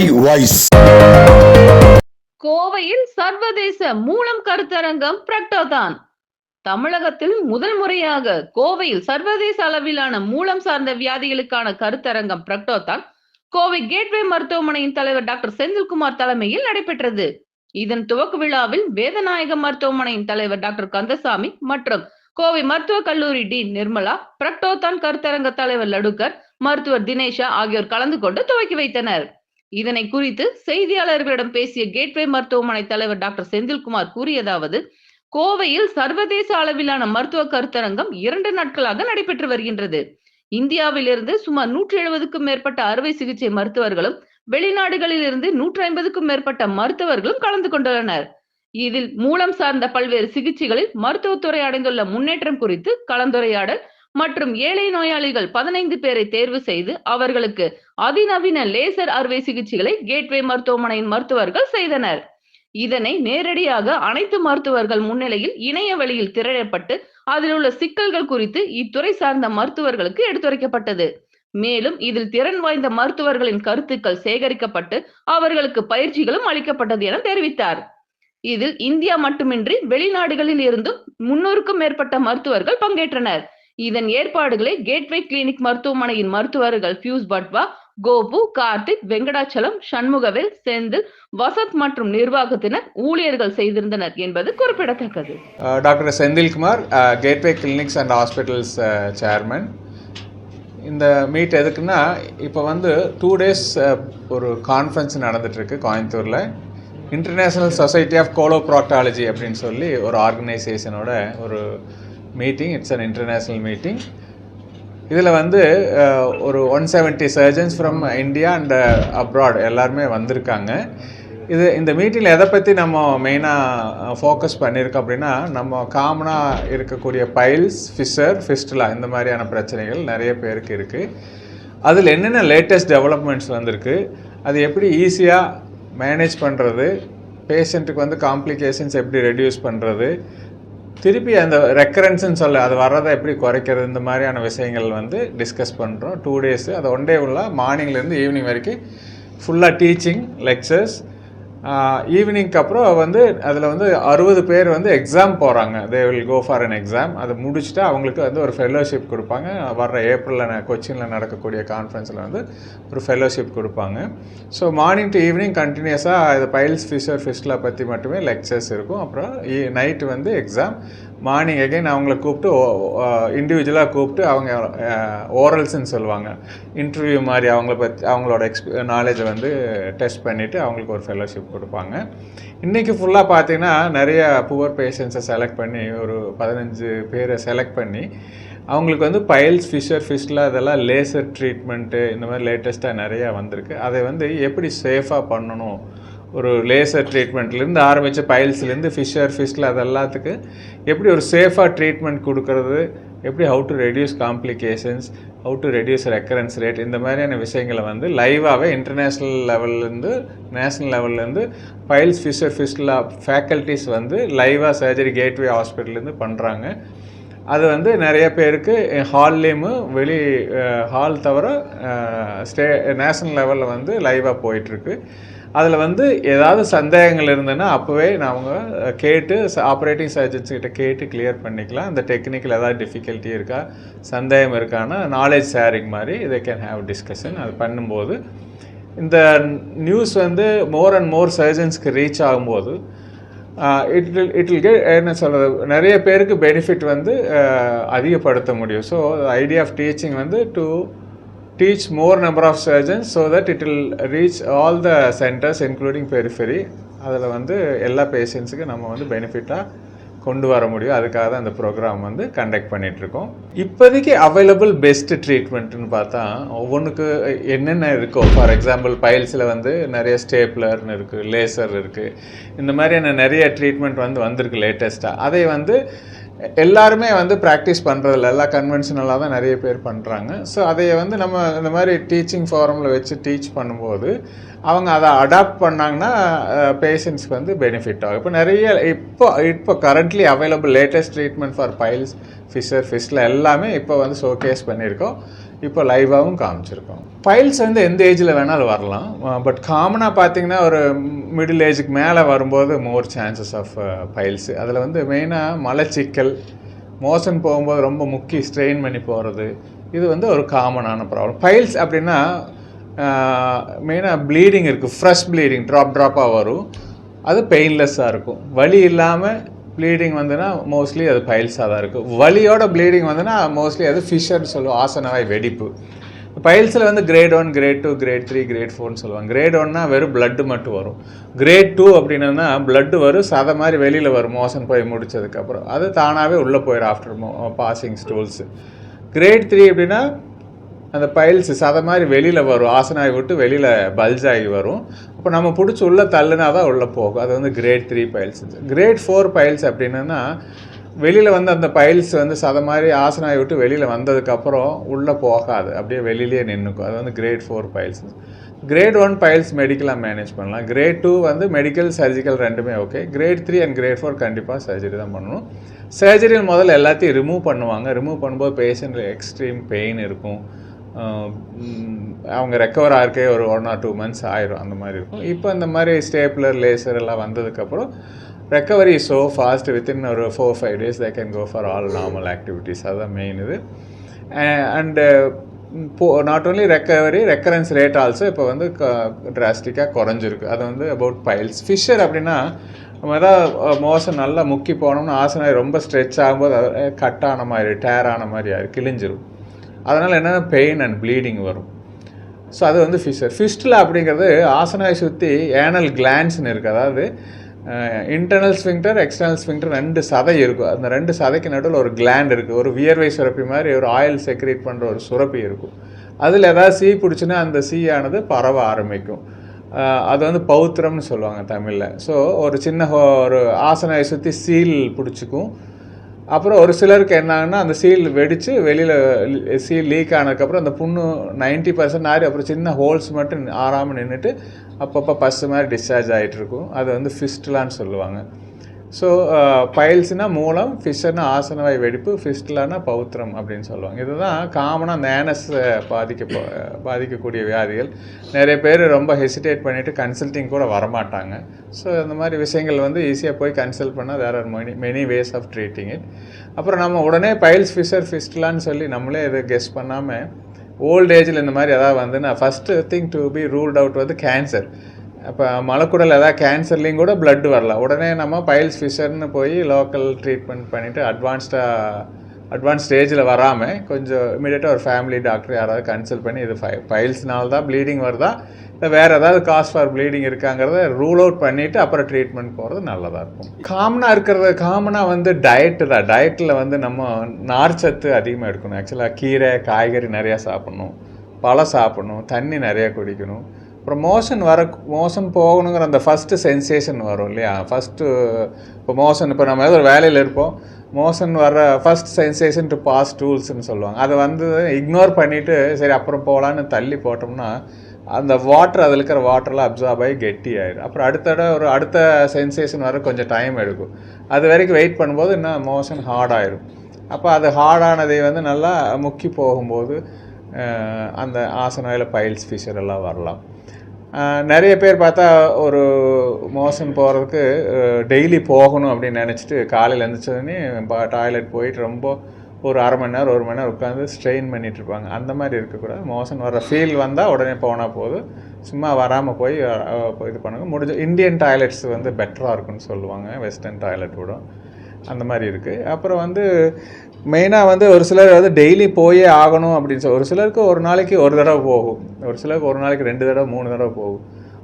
My voice கோவையில் சர்வதேச மூலம் கருத்தரங்கம் பிரக்டோதான் தமிழகத்தில் முதல் முறையாக கோவையில் சர்வதேச அளவிலான மூலம் சார்ந்த வியாதிகளுக்கான கருத்தரங்கம் பிரக்டோதான் கோவை கேட்வே மருத்துவமனையின் தலைவர் டாக்டர் செந்தில்குமார் தலைமையில் நடைபெற்றது. இதன் துவக்க விழாவில் வேதநாயக மருத்துவமனையின் தலைவர் டாக்டர் கந்தசாமி மற்றும் கோவை மருத்துவக் கல்லூரி டீன் நிர்மலா பிரக்டோதான் கருத்தரங்க தலைவர் லடுக்கர் மருத்துவர் தினேஷா ஆகியோர் கலந்து கொண்டு துவக்கி வைத்தனர். இதனை குறித்து செய்தியாளர்களிடம் பேசிய கேட்வே மருத்துவமனை தலைவர் டாக்டர் செந்தில்குமார் கூறியதாவது கோவையில் சர்வதேச அளவிலான மருத்துவ கருத்தரங்கம் இரண்டு நாட்களாக நடைபெற்று வருகின்றது. இந்தியாவிலிருந்து சுமார் நூற்றி எழுபதுக்கும் மேற்பட்ட அறுவை சிகிச்சை மருத்துவர்களும் வெளிநாடுகளில் இருந்து நூற்றி ஐம்பதுக்கும் மேற்பட்ட மருத்துவர்களும் கலந்து கொண்டுள்ளனர். இதில் மூலம் சார்ந்த பல்வேறு சிகிச்சைகளில் மருத்துவத்துறை அடைந்துள்ள முன்னேற்றம் குறித்து கலந்துரையாடல் மற்றும் ஏழை நோயாளிகள் பதினைந்து பேரை தேர்வு செய்து அவர்களுக்கு அதிநவீன லேசர் அறுவை சிகிச்சைகளை கேட்வே மருத்துவமனையின் மருத்துவர்கள் செய்தனர். இதனை நேரடியாக அனைத்து மருத்துவர்கள் முன்னிலையில் இணைய வழியில் திரட்டப்பட்டு அதில் உள்ள சிக்கல்கள் குறித்து இத்துறை சார்ந்த மருத்துவர்களுக்கு எடுத்துரைக்கப்பட்டது. மேலும் இதில் திறன் வாய்ந்த மருத்துவர்களின் கருத்துக்கள் சேகரிக்கப்பட்டு அவர்களுக்கு பயிற்சிகளும் அளிக்கப்பட்டது என தெரிவித்தார். இதில் இந்தியா மட்டுமின்றி வெளிநாடுகளில் இருந்தும் முன்னூறுக்கும் மேற்பட்ட மருத்துவர்கள் பங்கேற்றனர். இதன் ஏற்பாடுகளை கேட்வே கிளினிக் மருத்துவமனையின் மருத்துவர்கள் பியூஸ் பட்வா கோபு கார்த்திக் வெங்கடாச்சலம் சண்முகவேல் செந்தில் வசத் மற்றும் நிர்வாகத்தினர் ஊழியர்கள் செய்திருந்தனர் என்பது குறிப்பிடத்தக்கது. Doctor Senthilkumar Gateway clinics and hospitals chairman இந்த மீட் எதுக்குன்னா இப்போ வந்து டூ டேஸ் uh, ஒரு கான்ஃபரன்ஸ் நடந்துகிட்ருக்கு கோயம்புத்தூரில். இன்டர்நேஷ்னல் சொசைட்டி ஆஃப் கோலோப்ராக்டாலஜி அப்படின்னு சொல்லி ஒரு ஆர்கனைசேஷனோட ஒரு meeting it's an international meeting இதில் வந்து ஒரு one seventy surgeons from India and abroad எல்லாருமே வந்திருக்காங்க. இது இந்த மீட்டிங்கில் எதை பற்றி நம்ம மெயினாக ஃபோக்கஸ் பண்ணியிருக்கோம் அப்படின்னா நம்ம காமனாக இருக்கக்கூடிய பைல்ஸ் ஃபிஷர் ஃபிஸ்டுலா இந்த மாதிரியான பிரச்சனைகள் நிறைய பேருக்கு இருக்குது அதில் என்னென்ன லேட்டஸ்ட் டெவலப்மெண்ட்ஸ் வந்திருக்கு அது எப்படி ஈஸியாக மேனேஜ் பண்ணுறது பேஷண்ட்டுக்கு வந்து காம்ப்ளிகேஷன்ஸ் எப்படி ரெடியூஸ் பண்ணுறது திருப்பி அந்த ரெக்கரன்ஸ்னு சொல்ல அது வர்றதை எப்படி குறைக்கிறது இந்த மாதிரியான விஷயங்கள் வந்து டிஸ்கஸ் பண்ணுறோம் டூ டேஸு அது ஒன் டே ஃபுல்லாக மார்னிங்லேருந்து ஈவினிங் வரைக்கும் ஃபுல்லாக டீச்சிங் லெக்சர்ஸ் ஈவினிங்க்கு அப்புறம் வந்து அதில் வந்து அறுபது பேர் வந்து எக்ஸாம் போகிறாங்க they will go for an exam அதை முடிச்சுட்டு அவங்களுக்கு வந்து ஒரு ஃபெல்லோஷிப் கொடுப்பாங்க. வர்ற ஏப்ரலில் கொச்சினில் நடக்கக்கூடிய கான்ஃபரன்ஸில் வந்து ஒரு ஃபெல்லோஷிப் கொடுப்பாங்க. ஸோ மார்னிங் டு ஈவினிங் கண்டினியூஸாக இது பைல்ஸ் ஃபிஷர் ஃபிஷ்லா பற்றி மட்டுமே லெக்சர்ஸ் இருக்கும். அப்புறம் e, நைட்டு வந்து எக்ஸாம் மார்னிங் அகைன் அவங்கள கூப்பிட்டு இண்டிவிஜுவலாக கூப்பிட்டு அவங்க ஓரல்ஸ்ன்னு சொல்லுவாங்க. இன்டர்வியூ மாதிரி அவங்கள பற்றி அவங்களோட எக்ஸ்ப நாலேஜை வந்து டெஸ்ட் பண்ணிவிட்டு அவங்களுக்கு ஒரு ஃபெலோஷிப் கொடுப்பாங்க. இன்றைக்கி ஃபுல்லாக பார்த்தீங்கன்னா நிறைய புவர் பேஷண்ட்ஸை செலக்ட் பண்ணி ஒரு பதினஞ்சு பேரை செலக்ட் பண்ணி அவங்களுக்கு வந்து பைல்ஸ் ஃபிஷர் ஃபிஷ்ல அதெல்லாம் லேசர் ட்ரீட்மெண்ட்டு இந்த மாதிரி லேட்டஸ்ட்டாக நிறையா வந்திருக்கு. அதை வந்து எப்படி சேஃபாக பண்ணணும்? ஒரு லேசர் ட்ரீட்மெண்ட்லேருந்து ஆரம்பித்த பைல்ஸ்லேருந்து ஃபிஷர் ஃபிஷ்ல அது எல்லாத்துக்கு எப்படி ஒரு சேஃபாக ட்ரீட்மெண்ட் கொடுக்கறது? எப்படி how to reduce complications how to reduce recurrence rate இந்த மாதிரியான விஷயங்களை வந்து லைவாகவே இன்டர்நேஷ்னல் லெவல்லேருந்து நேஷ்னல் லெவல்லேருந்து பைல்ஸ் ஃபிஷர் ஃபிஷில் ஃபேக்கல்ட்டிஸ் வந்து லைவாக சர்ஜரி கேட்வே ஹாஸ்பிட்டல்லேருந்து பண்ணுறாங்க அது வந்து நிறைய பேருக்கு ஹால்லேயும் வெளி ஹால் தவிர ஸ்டே நேஷனல் லெவலில் வந்து லைவாக போயிட்டுருக்கு. அதில் வந்து ஏதாவது சந்தேகங்கள் இருந்ததுன்னா அப்போவே அவங்க கேட்டு ஆப்ரேட்டிங் சர்ஜன்ஸ் கிட்ட கேட்டு கிளியர் பண்ணிக்கலாம். அந்த டெக்னிக்கில் ஏதாவது டிஃபிகல்ட்டி இருக்கா சந்தேகம் இருக்கான்னா நாலேஜ் ஷேரிங் மாதிரி இதை கேன் ஹேவ் டிஸ்கஷன் அது பண்ணும்போது இந்த நியூஸ் வந்து மோர் அண்ட் மோர் சர்ஜன்ஸ்க்கு ரீச் ஆகும்போது it will it will get என்ன சொல்கிறது நிறைய பேருக்கு பெனிஃபிட் வந்து அதிகப்படுத்த முடியும். ஸோ ஐடியா ஆஃப் டீச்சிங் வந்து to teach more number of surgeons so that it will reach all the centres including periphery அதில் வந்து எல்லா பேஷண்ட்ஸுக்கும் நம்ம வந்து பெனிஃபிட்டாக கொண்டு வர முடியும். அதுக்காக தான் அந்த ப்ரோக்ராம் வந்து கண்டக்ட் பண்ணிகிட்ருக்கோம் இப்போதைக்கு அவைலபிள் பெஸ்ட் ட்ரீட்மெண்ட்டுன்னு பார்த்தா ஒவ்வொன்றுக்கு என்னென்ன இருக்கோ ஃபார் எக்ஸாம்பிள் பைல்ஸில் வந்து நிறைய ஸ்டேப்லர்னு இருக்குது லேசர் இருக்குது இந்த மாதிரியான நிறைய ட்ரீட்மெண்ட் வந்து வந்திருக்கு லேட்டஸ்ட்டாக அதை வந்து எல்லாருமே வந்து ப்ராக்டிஸ் பண்ணுறதில்ல எல்லாம் கன்வென்ஷனலாக தான் நிறைய பேர் பண்ணுறாங்க ஸோ அதை வந்து நம்ம இந்த மாதிரி டீச்சிங் ஃபாரமில் வச்சு டீச் பண்ணும்போது அவங்க அதை அடாப்ட் பண்ணாங்கன்னா பேஷண்ட்ஸ்க்கு வந்து பெனிஃபிட் ஆகும். இப்போ நிறைய இப்போ இப்போ currently available latest treatment for piles fissure ஃபிஷில் எல்லாமே இப்போ வந்து ஷோகேஸ் பண்ணியிருக்கோம். இப்போ லைவாகவும் காமிச்சிருக்கோம். பைல்ஸ் வந்து எந்த ஏஜில் வேணாலும் வரலாம். பட் காமனாக பார்த்தீங்கன்னா ஒரு மிடில் ஏஜுக்கு மேலே வரும்போது மோர் சான்சஸ் ஆஃப் பைல்ஸ் அதில் வந்து மெயினாக மலச்சிக்கல் மோஷன் போகும்போது ரொம்ப முக்கிய ஸ்ட்ரெயின் பண்ணி போகிறது இது வந்து ஒரு காமனான ப்ராப்ளம் பைல்ஸ் அப்படின்னா மெயினாக ப்ளீடிங் இருக்குது ஃப்ரெஷ் ப்ளீடிங் ட்ராப் ட்ராப்பாக வரும். அது பெயின்லெஸ்ஸாக இருக்கும். வலி இல்லாமல் ப்ளீடிங் வந்துன்னா மோஸ்ட்லி அது பைல்ஸாக தான் இருக்கும் வலியோட ப்ளீடிங் வந்துன்னா மோஸ்ட்லி அது ஃபிஷர்னு சொல்லுவோம். ஆசனவாய் வெடிப்பு. பைல்ஸில் வந்து grade one grade two grade three grade ஃபோர்னு சொல்லுவாங்க. கிரேட் ஒன்னா வெறும் பிளட்டு மட்டும் வரும். கிரேட் டூ அப்படின்னா பிளட்டு வரும். சதை மாதிரி வெளியில் வரும். மோசன் போய் முடிச்சதுக்கப்புறம் அது தானாகவே உள்ளே போயிடும் after passing stools grade three அப்படின்னா அந்த பைல்ஸ் அதை மாதிரி வெளியில் வரும். ஆசனாகி விட்டு வெளியில் பல்ஜ் ஆகி வரும். அப்போ நம்ம பிடிச்சி உள்ளே தள்ளுனா தான் உள்ளே போகும். அது வந்து grade three piles grade four piles அப்படின்னா வெளியில் வந்து அந்த பைல்ஸ் வந்து சதை மாதிரி ஆசனாகி விட்டு வெளியில் வந்ததுக்கப்புறம் உள்ளே போகாது. அப்படியே வெளியிலேயே நின்றுக்கும் அது வந்து grade four piles grade one piles மெடிக்கலாக manage பண்ணலாம். கிரேட் டூ வந்து மெடிக்கல் சர்ஜிக்கல் ரெண்டுமே okay grade three and grade four கண்டிப்பாக சர்ஜரி தான் பண்ணணும். சர்ஜரியில் முதல்ல எல்லாத்தையும் ரிமூவ் பண்ணுவாங்க. ரிமூவ் பண்ணும்போது பேஷண்ட்டில் எக்ஸ்ட்ரீம் பெயின் இருக்கும். அவங்க ரெக்கவர் ஆகிறக்கே ஒரு ஒன் ஆர் டூ மந்த்ஸ் ஆயிரும் அந்த மாதிரி இருக்கும். இப்போ இந்த மாதிரி ஸ்டேப்லர் லேசர் எல்லாம் வந்ததுக்கப்புறம் ரெக்கவரி ஸோ ஃபாஸ்ட் வித்தின் ஒரு four five days they can go for all normal activities அதுதான் மெயின் இது. And but not only recovery recurrence rate also இப்போ வந்து ட்ராஸ்டிக்காக குறைஞ்சிருக்கு. அது வந்து அபவுட் பைல்ஸ் ஃபிஷர் அப்படின்னா நம்ம ஏதாவது மோசம் நல்லா முக்கி போனோம்னா ஆசனாய் ரொம்ப ஸ்ட்ரெச் ஆகும்போது அது கட் ஆன மாதிரி டேர் ஆன மாதிரி ஆயிரும் கிழிஞ்சிரும். அதனால் என்னென்ன பெயின் அண்ட் ப்ளீடிங் வரும். ஸோ அது வந்து ஃபிஷர் ஃபிஸ்டில் அப்படிங்கிறது ஆசனாய் சுற்றி ஏனல் கிளான்ஸ்னு இருக்குது அதாவது இன்டர்னல் ஸ்விங்டர் எக்ஸ்டர்னல் ஸ்விங்டர் ரெண்டு சதை இருக்கும். அந்த ரெண்டு சதைக்கு நடுவில் ஒரு கிளாண்ட் இருக்குது ஒரு வியர்வை சுரப்பி மாதிரி ஒரு ஆயில் செக்ரேட் பண்ணுற ஒரு சுரப்பி இருக்கும். அதில் ஏதாவது சீ பிடிச்சின்னா அந்த சீயானது பரவ ஆரம்பிக்கும். அது வந்து பௌத்திரம்னு சொல்லுவாங்க தமிழில். ஸோ ஒரு சின்ன ஹோ- ஒரு ஆசனாயை சுற்றி சீல் பிடிச்சிக்கும். அப்புறம் ஒரு சிலருக்கு என்னாங்கன்னா அந்த சீல் வெடித்து வெளியில் சீல் லீக் ஆனதுக்கப்புறம் அந்த புண்ணு நைன்ட்டி பர்சன்ட் ஆறி அப்புறம் சின்ன ஹோல்ஸ் மட்டும் ஆறாமல் நின்றுட்டு அப்பப்போ பஸ்ஸு மாதிரி டிஸ்சார்ஜ் ஆகிட்டு இருக்கும் அது வந்து ஃபிஸ்ட்லான்னு சொல்லுவாங்க. ஸோ பைல்ஸ்னா uh, மூலம் ஃபிஷ்ஷர்னா ஆசனவாய் வெடிப்பு ஃபிஸ்டிலானா பௌத்திரம் அப்படின்னு சொல்லுவாங்க. இதுதான் காமனாக அந்த ஏனஸ் பாதிக்க பாதிக்கக்கூடிய வியாதிகள். நிறைய பேர் ரொம்ப ஹெசிடேட் பண்ணிவிட்டு கன்சல்ட்டிங் கூட வரமாட்டாங்க. ஸோ இந்த மாதிரி விஷயங்கள் வந்து ஈஸியாக போய் கன்சல்ட் பண்ணால் there are many many ways of treating it அப்புறம் நம்ம உடனே பைல்ஸ் ஃபிஷர் ஃபிஸ்டிலான்னு சொல்லி நம்மளே இதை கெஸ் பண்ணாமல் ஓல்ட் ஏஜில் இந்த மாதிரி எதாவது வந்துன்னா first thing to be ruled out வந்து கேன்சர் அப்போ மலக்குடல் ஏதாவது கேன்சர்லேயும் கூட பிளட் வரலாம். உடனே நம்ம பைல்ஸ் ஃபிஷர்னு போய் லோக்கல் ட்ரீட்மெண்ட் பண்ணிவிட்டு அட்வான்ஸ்டாக அட்வான்ஸ் ஸ்டேஜில் வராமல் கொஞ்சம் இமீடியட்டாக ஒரு ஃபேமிலி டாக்டர் யாராவது கன்சல்ட் பண்ணி இது ஃபை பைல்ஸ்னால தான் ப்ளீடிங் வருதா? இல்லை வேறு ஏதாவது காஸ் ஃபார் ப்ளீடிங் இருக்காங்கிறத ரூல் அவுட் பண்ணிவிட்டு அப்புறம் ட்ரீட்மெண்ட் போகிறது நல்லதாக இருக்கும். காமனாக இருக்கிறது காமனாக வந்து டயட்டு தான். டயட்டில் வந்து நம்ம நார்ச்சத்து அதிகமாக எடுக்கணும். ஆக்சுவலாக கீரை காய்கறி நிறையா சாப்பிட்ணும். பழம் சாப்பிட்ணும். தண்ணி நிறையா குடிக்கணும். அப்புறம் மோஷன் வர மோஷன் போகணுங்கிற அந்த ஃபஸ்ட்டு சென்சேஷன் வரும் இல்லையா? ஃபஸ்ட்டு இப்போ மோஷன் இப்போ நம்ம ஏதோ ஒரு வேலையில் இருப்போம். மோஷன் வர ஃபஸ்ட் சென்சேஷன் டு பாஸ் டூல்ஸ்னு சொல்லுவாங்க. அதை வந்து இக்னோர் பண்ணிவிட்டு சரி அப்புறம் போகலான்னு தள்ளி போட்டோம்னா அந்த வாட்டர் அதில் இருக்கிற வாட்டர்லாம் அப்சார்ப் ஆகி கெட்டி ஆயிடும் அப்புறம் அடுத்த ஒரு அடுத்த சென்சேஷன் வர கொஞ்சம் டைம் எடுக்கும். அது வரைக்கும் வெயிட் பண்ணும்போது இன்னும் மோஷன் ஹார்ட் அப்போ அது ஹார்டானதை வந்து நல்லா முக்கி போகும்போது அந்த ஆசனாயில் பைல்ஸ் ஃபிஷர் எல்லாம் வரலாம். நிறைய பேர் பார்த்தா ஒரு மோஷன் போகிறதுக்கு டெய்லி போகணும் அப்படின்னு நினச்சிட்டு காலையில் எழுந்திரிச்சோடனே டாய்லெட் போயிட்டு ரொம்ப ஒரு அரை மணி நேரம் ஒரு மணி நேரம் உட்காந்து ஸ்ட்ரெயின் பண்ணிட்டு இருப்பாங்க. அந்த மாதிரி இருக்கக்கூடாது. மோஷன் வர ஃபீல் வந்தால் உடனே போனால் போதும். சும்மா வராமல் போய் இது பண்ணுங்க. முடிஞ்ச இந்தியன் டாய்லெட்ஸ் வந்து பெட்டராக இருக்குன்னு சொல்லுவாங்க. வெஸ்டர்ன் டாய்லெட் விடும் அந்த மாதிரி இருக்குது அப்புறம் வந்து மெயினாக வந்து ஒரு சிலர் வந்து டெய்லி போயே ஆகணும் அப்படின்னு சொல்லி ஒரு சிலருக்கு ஒரு நாளைக்கு ஒரு தடவை போகும். ஒரு சிலருக்கு ஒரு நாளைக்கு ரெண்டு தடவை மூணு தடவை போகும்.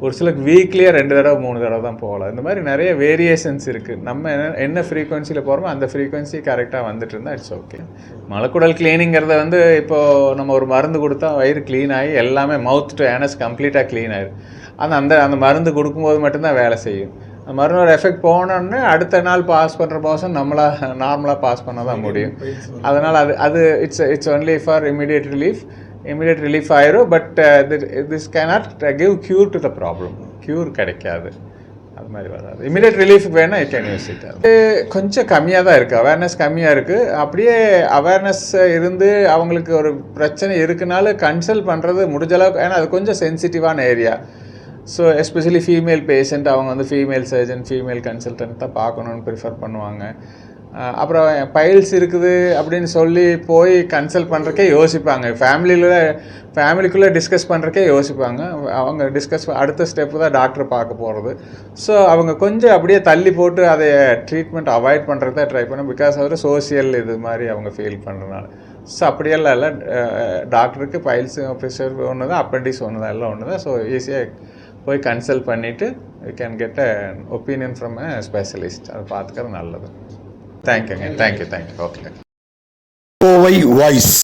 ஒரு சிலருக்கு வீக்லியே ரெண்டு தடவை மூணு தடவை தான் போகலாம். இந்த மாதிரி நிறைய வேரியேஷன்ஸ் இருக்குது நம்ம என்ன என்ன ஃப்ரீக்வன்சியில் போகிறோமோ அந்த ஃப்ரீக்வன்சி கரெக்டாக வந்துட்டு இருந்தால் இட்ஸ் ஓகே மலக்குடல் கிளீனிங்கிறத வந்து இப்போது நம்ம ஒரு மருந்து கொடுத்தா வயிறு க்ளீன் ஆகி எல்லாமே மவுத் டு ஆனஸ் கம்ப்ளீட்டாக க்ளீன் ஆயிடும் அந்த அந்த அந்த மருந்து கொடுக்கும்போது மட்டும்தான் வேலை செய்யும். மருந்தோட எஃபெக்ட் போனோடனே அடுத்த நாள் பாஸ் பண்ணுற மோசம் நம்மளாக நார்மலாக பாஸ் பண்ண தான் முடியும். அதனால் அது அது it's it's only for immediate relief immediate relief ஆயிரும் but this cannot give cure to the problem cure கிடைக்காது. அது மாதிரி வராது. இமீடியட் ரிலீஃபுக்கு வேணால் ஐ கேன் யூஸ் இட் அது கொஞ்சம் கம்மியாக தான் இருக்குது அவேர்னஸ் கம்மியாக இருக்குது அப்படியே அவேர்னஸ் இருந்து அவங்களுக்கு ஒரு பிரச்சனை இருக்குனால கன்சல்ட் பண்ணுறது முடிஞ்ச அளவுக்கு ஏன்னா அது கொஞ்சம் சென்சிட்டிவான area so especially female patient அவங்க வந்து ஃபீமேல் சர்ஜன் ஃபீமேல் கன்சல்டன்ட் தான் பார்க்கணுன்னு ப்ரிஃபர் பண்ணுவாங்க. அப்புறம் பைல்ஸ் இருக்குது அப்படின்னு சொல்லி போய் கன்சல்ட் பண்ணுறக்கே யோசிப்பாங்க. ஃபேமிலியில் ஃபேமிலிக்குள்ளே டிஸ்கஸ் பண்ணுறக்கே யோசிப்பாங்க. அவங்க டிஸ்கஸ் அடுத்த ஸ்டெப்பு தான் டாக்டர் பார்க்க போகிறது ஸோ அவங்க கொஞ்சம் அப்படியே தள்ளி போட்டு அதை ட்ரீட்மெண்ட் அவாய்ட் பண்ணுறத ட்ரை பண்ணும் பிகாஸ் அவர் சோசியல் இது மாதிரி அவங்க ஃபீல் பண்ணுறதுனால ஸோ அப்படியெல்லாம் இல்லை. டாக்டருக்கு பைல்ஸ் ப்ரெஷர் ஒன்று தான் அப்பண்டிஸ் ஒன்று தான் எல்லாம் ஒன்று தான் ஸோ ஈஸியாக போய் கன்சல்ட் பண்ணிவிட்டு you can get a opinion from a specialist அதை பார்த்துக்கிறது நல்லது. தேங்க்யூங்க thank you thank you okay Kovai voice.